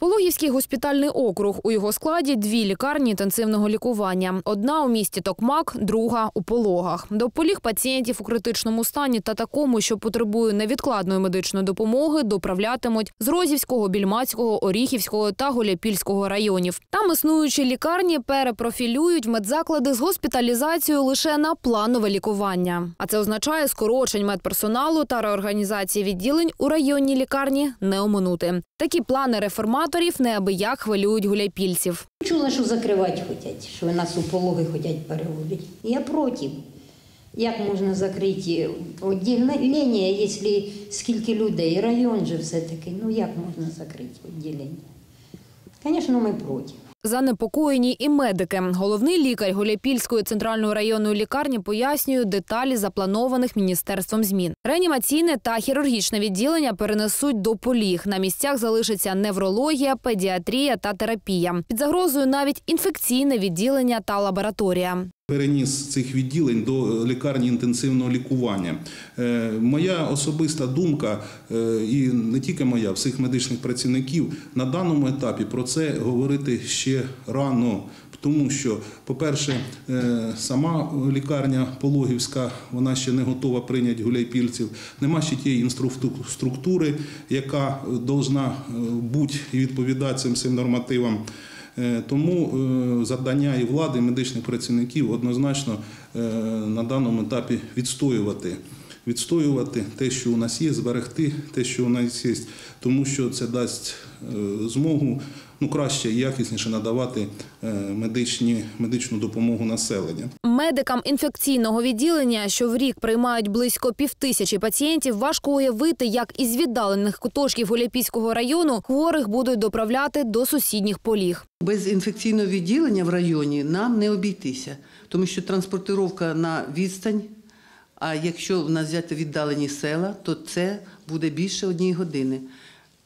Пологівський госпітальний округ. У його складі дві лікарні інтенсивного лікування. Одна у місті Токмак, друга у Пологах. До поліг пацієнтів у критичному стані та такому, що потребує невідкладної медичної допомоги, доправлятимуть з Розівського, Більмацького, Оріхівського та Гуляпільського районів. Там існуючі лікарні перепрофілюють медзаклади з госпіталізацією лише на планове лікування. А це означає скорочень медперсоналу та реорганізації відділень у районній лікарні не оминути. Такі плани реформаторів неабияк хвилюють гуляйпільців. Чула, що закривати хочуть, що нас у пологи хочуть переводити. Я проти. Як можна закрити відділення, якщо скільки людей, район же все-таки, ну як можна закрити відділення? Звісно, ми проти. Занепокоєні і медики. Головний лікар Голяпільської центральної районної лікарні пояснює деталі запланованих міністерством змін. Реанімаційне та хірургічне відділення перенесуть до поліг. На місцях залишиться неврологія, педіатрія та терапія. Під загрозою навіть інфекційне відділення та лабораторія. Переніс цих відділень до лікарні інтенсивного лікування. Е, Моя особиста думка, е, і не тільки моя, всіх медичних працівників, на даному етапі про це говорити ще рано. Тому що, по-перше, е, сама лікарня Пологівська, вона ще не готова прийняти гуляйпільців. Нема ще тієї інфраструктури, яка повинна бути і відповідати цим всім нормативам. Е, Тому е, завдання і влади, і медичних працівників однозначно е, на даному етапі відстоювати. Відстоювати те, що у нас є, зберегти те, що у нас є, тому що це дасть е, змогу ну, краще і якісніше надавати е, медичні, медичну допомогу населенню. Медикам інфекційного відділення, що в рік приймають близько півтисячі пацієнтів, важко уявити, як із віддалених куточків Гуляйпільського району хворих будуть доправляти до сусідніх поліг. Без інфекційного відділення в районі нам не обійтися, тому що транспортировка на відстань. А якщо в нас взяти віддалені села, то це буде більше однієї години.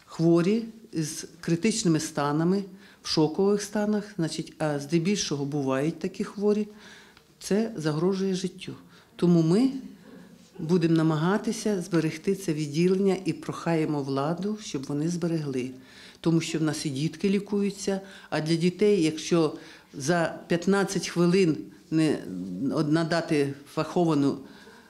Хворі з критичними станами, в шокових станах, значить, а здебільшого бувають такі хворі, це загрожує життю. Тому ми будемо намагатися зберегти це відділення і прохаємо владу, щоб вони зберегли. Тому що в нас і дітки лікуються, а для дітей, якщо за 15 хвилин не надати фаховану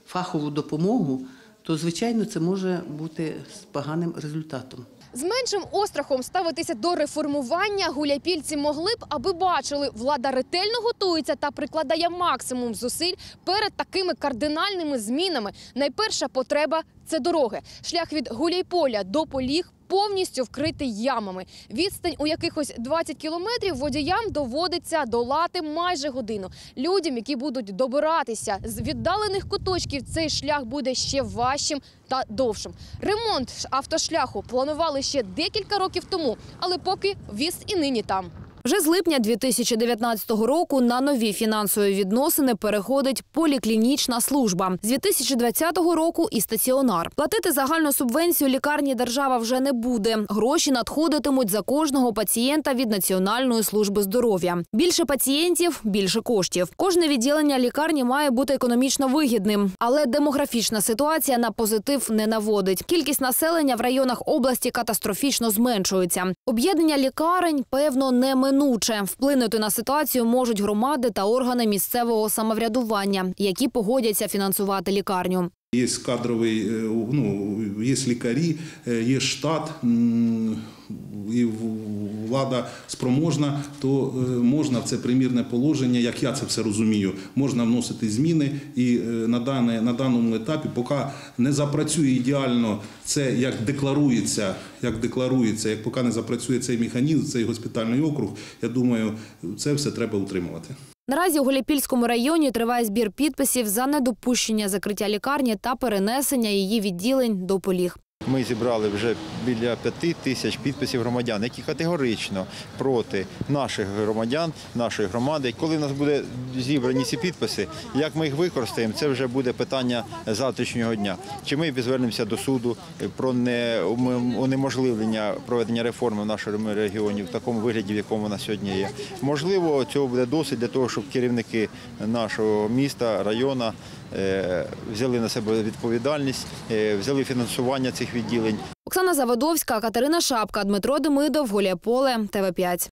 фахову допомогу, то звичайно це може бути з поганим результатом. З меншим острахом ставитися до реформування гуляйпільці могли б, аби бачили, влада ретельно готується та прикладає максимум зусиль перед такими кардинальними змінами. Найперша потреба це дороги. Шлях від Гуляйполя до Поліг повністю вкритий ямами. Відстань у якихось 20 кілометрів водіям доводиться долати майже годину. Людям, які будуть добиратися з віддалених куточків, цей шлях буде ще важчим та довшим. Ремонт автошляху планували ще декілька років тому, але поки віз і нині там. Вже з липня 2019 року на нові фінансові відносини переходить поліклінічна служба. З 2020 року і стаціонар. Платити загальну субвенцію лікарні держава вже не буде. Гроші надходитимуть за кожного пацієнта від Національної служби здоров'я. Більше пацієнтів більше коштів. Кожне відділення лікарні має бути економічно вигідним, але демографічна ситуація на позитив не наводить. Кількість населення в районах області катастрофічно зменшується. Об'єднання лікарень певно неминуче. Вплинути на ситуацію можуть громади та органи місцевого самоврядування, які погодяться фінансувати лікарню. Є кадровий, е, ну, є лікарі, е, є штат, і влада спроможна, то е, можна в це примірне положення, як я це все розумію, можна вносити зміни. І е, на, дане, на даному етапі, поки не запрацює ідеально це, як декларується, як декларується, як поки не запрацює цей механізм, цей госпітальний округ, я думаю, це все треба утримувати. Наразі у Гуляйпільському районі триває збір підписів за недопущення закриття лікарні та перенесення її відділень до поліг. Ми зібрали вже біля п'яти тисяч підписів громадян, які категорично проти наших громадян, нашої громади. Коли в нас буде зібрані ці підписи, як ми їх використаємо, це вже буде питання завтрашнього дня. Чи ми звернемося до суду про не- унеможливлення проведення реформи в нашому регіоні в такому вигляді, в якому вона сьогодні є. Можливо, цього буде досить для того, щоб керівники нашого міста, району взяли на себе відповідальність, е, взяли фінансування цих відділень. Оксана Заводовська, Катерина Шапка, Дмитро Демидов, Голія Поле, ТВ 5